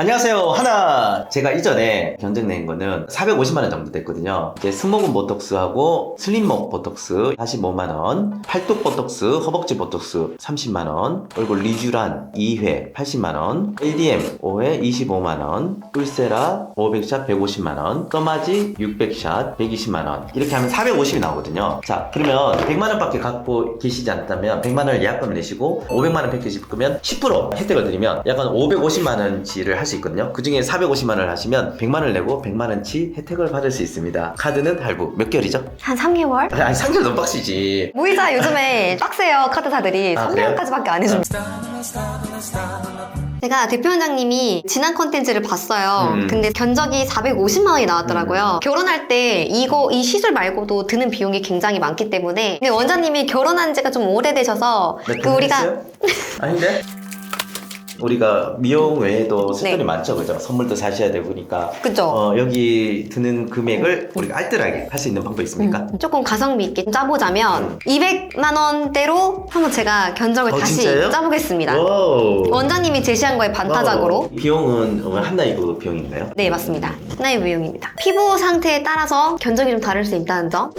안녕하세요. 하나 제가 이전에 견적 낸 거는 450만 원 정도 됐거든요. 이제 스모근 보톡스하고 슬림목 보톡스 45만 원, 팔뚝 보톡스, 허벅지 보톡스 30만 원, 얼굴 리쥬란 2회 80만 원, ADM 5회 25만 원, 울세라 500샷 150만 원, 써마지 600샷 120만 원. 이렇게 하면 450이 나오거든요. 자, 그러면 100만 원 밖에 갖고 계시지 않다면 100만 원을 예약금을 내시고 500만 원 패키지 끊으면 10% 혜택을 드리면 약간 550만 원치를 할수 있거든요. 그 중에 450만 원을 하시면 100만 원을 내고 100만 원치 혜택을 받을 수 있습니다. 카드는 할부 몇 개월이죠? 한 3개월? 아니 3개월 너무 빡시지. 무이자 요즘에 빡세요 카드사들이 아, 그래요? 3개월까지밖에 안 해줍니다 제가 대표 원장님이 지난 컨텐츠를 봤어요 음. 근데 견적이 450만 원이 나왔더라고요 결혼할 때 이거 이 시술 말고도 드는 비용이 굉장히 많기 때문에 근데 원장님이 결혼한 지가 좀 오래되셔서 몇그번 우리가? 아닌데? 우리가 미용 외에도 쓸돈이 네. 많죠, 그죠? 선물도 사셔야 되고 그러니까 그죠 어, 여기 드는 금액을 우리가 알뜰하게 할 수 있는 방법이 있습니까? 음, 조금 가성비 있게 짜보자면 200만 원대로 한번 제가 견적을 어, 다시 진짜요? 짜보겠습니다 오. 원장님이 제시한 거에 반타작으로 어, 비용은 어, 한나이브 비용인가요? 네, 맞습니다. 나의 비용입니다. 피부 상태에 따라서 견적이 좀 다를 수 있다는 점.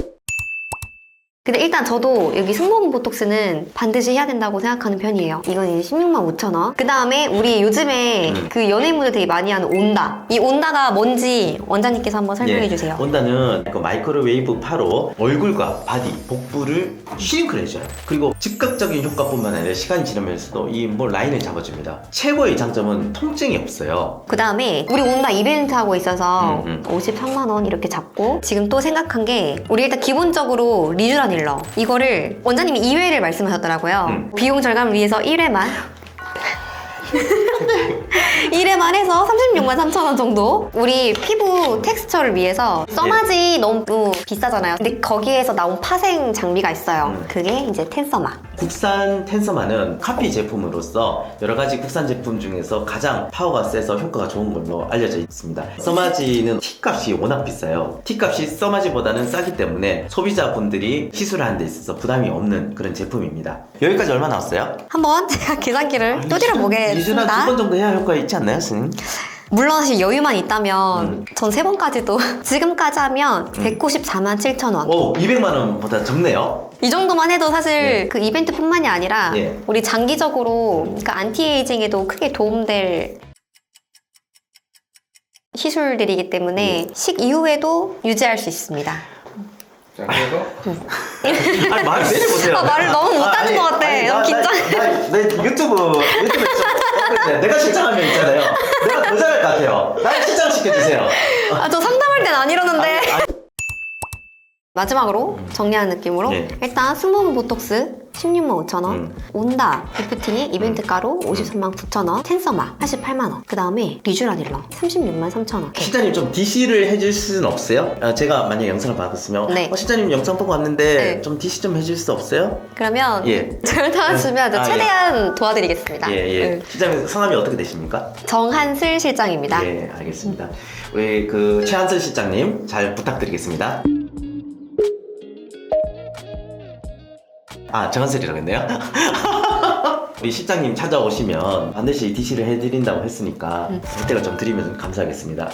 근데 일단 저도 여기 승모근 보톡스는 반드시 해야 된다고 생각하는 편이에요. 이건 이제 16만 5천 원. 그 다음에 우리 요즘에 음. 그 연예인분들 되게 많이 하는 온다. 이 온다가 뭔지 원장님께서 한번 설명해 예, 주세요. 온다는 그 마이크로웨이브 파로 얼굴과 바디, 복부를 슈링크를 해줘요. 그리고 즉각적인 효과뿐만 아니라 시간이 지나면서도 이 뭐 라인을 잡아줍니다. 최고의 장점은 통증이 없어요. 그 다음에 우리 온다 이벤트 하고 있어서 음, 53만 원 이렇게 잡고 지금 또 생각한 게 우리 일단 기본적으로 리쥬 란 일러 이거를 원장님이 2회를 말씀하셨더라고요. 음. 비용 절감을 위해서 1회만 1회만 해서 36만 3천 원 정도 우리 피부 텍스처를 위해서 써마지 너무 비싸잖아요 근데 거기에서 나온 파생 장비가 있어요 음. 그게 이제 텐서마 국산 텐서마는 카피 제품으로서 여러 가지 국산 제품 중에서 가장 파워가 세서 효과가 좋은 걸로 알려져 있습니다. 써마지는 T값이 워낙 비싸요. T값이 써마지보다는 싸기 때문에 소비자분들이 시술하는 데 있어서 부담이 없는 그런 제품입니다. 여기까지 얼마 나왔어요? 한번 제가 계산기를 두드려 리즈나 보겠습니다 두번 정도 해야 효과 있지 않나요, 스님? 물론 사실 여유만 있다면 음. 전 세 번까지도 지금까지 하면 194만 7천 원. 오, 200만 원보다 적네요. 이 정도만 해도 사실 예. 그 이벤트뿐만이 아니라 예. 우리 장기적으로 그러니까 안티에이징에도 크게 도움될 시술들이기 때문에 식 이후에도 유지할 수 있습니다. 자, 그래서 아니, 말 내려보세요. 아, 말을 너무 못하는 아니, 것 같아. 아니, 너무 나- 긴장해. 나, 나, 나 유튜브, 유튜브 에 좀, 내가 실장하면 있잖아요. 내가 더 잘할 것 같아요. 날 실장 시켜주세요. 아, 저 상담할 땐 안 이러는데. 아니, 아니. 마지막으로 정리하는 느낌으로 예. 일단 스모은 보톡스 16만 5천 원, 음. 온다 리프팅이 이벤트 가로 53만 9천 원, 텐서마 88만 원, 그 다음에 리쥬란 딜러 36만 3천 원. 실장님 좀 DC를 해줄 수는 없어요? 아, 제가 만약 영상을 받았으면 네. 어, 실장님 영상 보고 왔는데 네. 좀 DC 좀 해줄 수 없어요? 그러면 예. 저를 도와주면 아, 예. 최대한 도와드리겠습니다. 예, 예. 네. 실장님 성함이 어떻게 되십니까? 정한슬 실장입니다. 예, 알겠습니다. 우리 그 최한슬 실장님 잘 부탁드리겠습니다. 아, 정한슬이라고 했네요. 우리 실장님 찾아오시면 반드시 DC를 해드린다고 했으니까 음. 혜택을 좀 드리면 감사하겠습니다.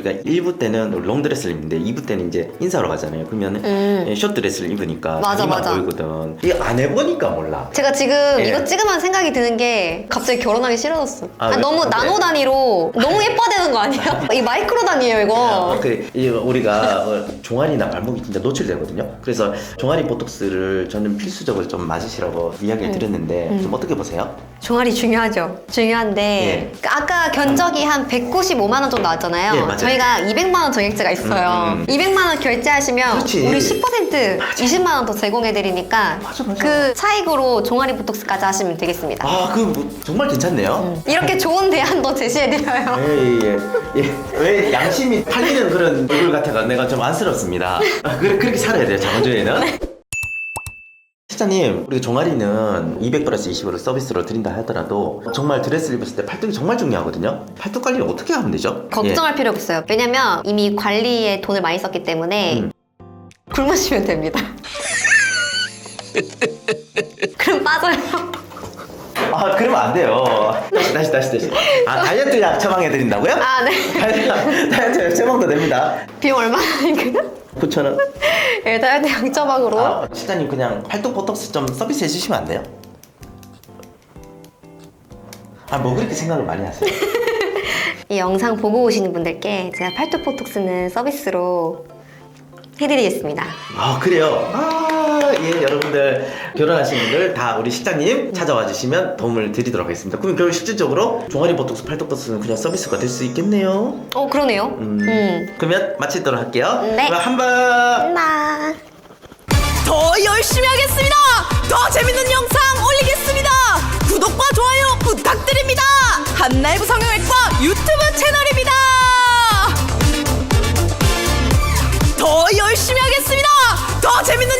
우리가 1부 때는 롱드레스를 입는데 2부 때는 이제 인사하러 가잖아요. 그러면 음. 은 숏드레스를 입으니까 맞아, 다리만 맞아. 보이거든. 이게 안 해보니까 몰라. 제가 지금 예. 이거 찍으면 생각이 드는 게 갑자기 결혼하기 싫어졌어. 아, 아, 왜? 너무 네. 나노 단위로 너무 예뻐야 되는 거 아니에요? 이 마이크로 단위예요 이거. 어, 그, 이 우리가 어, 종아리나 발목이 진짜 노출되거든요. 그래서 종아리 보톡스를 저는 필수적으로 좀 맞으시라고 이야기를 음. 드렸는데 음. 좀 어떻게 보세요? 종아리 중요하죠. 중요한데 예. 그 아까 견적이 한 195만 원 정도 나왔잖아요. 예, 맞아요. 저희가 200만 원 정액제가 있어요. 음, 음. 200만 원 결제하시면 그렇지. 우리 10% 20만 원 더 제공해 드리니까 맞아, 맞아. 그 차익으로 종아리 보톡스까지 하시면 되겠습니다. 아, 그 뭐, 정말 괜찮네요. 음. 이렇게 좋은 대안도 제시해 드려요. 예, 예, 예. 왜 양심이 팔리는 그런 얼굴 같아가 내가 좀 안쓰럽습니다. 아, 그래, 그렇게 살아야 돼요, 자본주의는. 네. 실장님, 우리 종아리는 200 플러스 20으로 서비스로 드린다 하더라도 정말 드레스를 입었을 때 팔뚝이 정말 중요하거든요. 팔뚝 관리를 어떻게 하면 되죠? 걱정할 필요 없어요. 왜냐면 이미 관리에 돈을 많이 썼기 때문에 음. 굶으시면 됩니다. 그럼 빠져요. 아 그러면 안 돼요. 다시 다시 다시 다시. 아 다이어트 약 처방해 드린다고요? 아, 네. 다이어트 다이어트 약 처방도 됩니다. 비용 하니까요? 9천 원. 일단 양처방으로. 아, 실장님 그냥 팔뚝 보톡스 좀 서비스 해주시면 안 돼요? 아 뭐 그렇게 생각을 많이 하세요? 이 영상 보고 오시는 분들께 제가 팔뚝 보톡스는 서비스로 해드리겠습니다. 아 그래요? 아 예 여러분들 결혼하신 분들 다 우리 실장님 찾아와 주시면 도움을 드리도록 하겠습니다. 그럼 결국 실질적으로 종아리 보톡스, 팔뚝 보톡스는 그냥 서비스가 될 수 있겠네요. 어, 그러네요. 음. 음. 그러면 마치도록 할게요. 네. 그럼 한번 나 더 열심히 하겠습니다. 더 재밌는 영상 올리겠습니다. 구독과 좋아요 부탁드립니다. 한나이브 성형외과 유튜브 채널입니다. 더 열심히 하겠습니다. 더 재밌는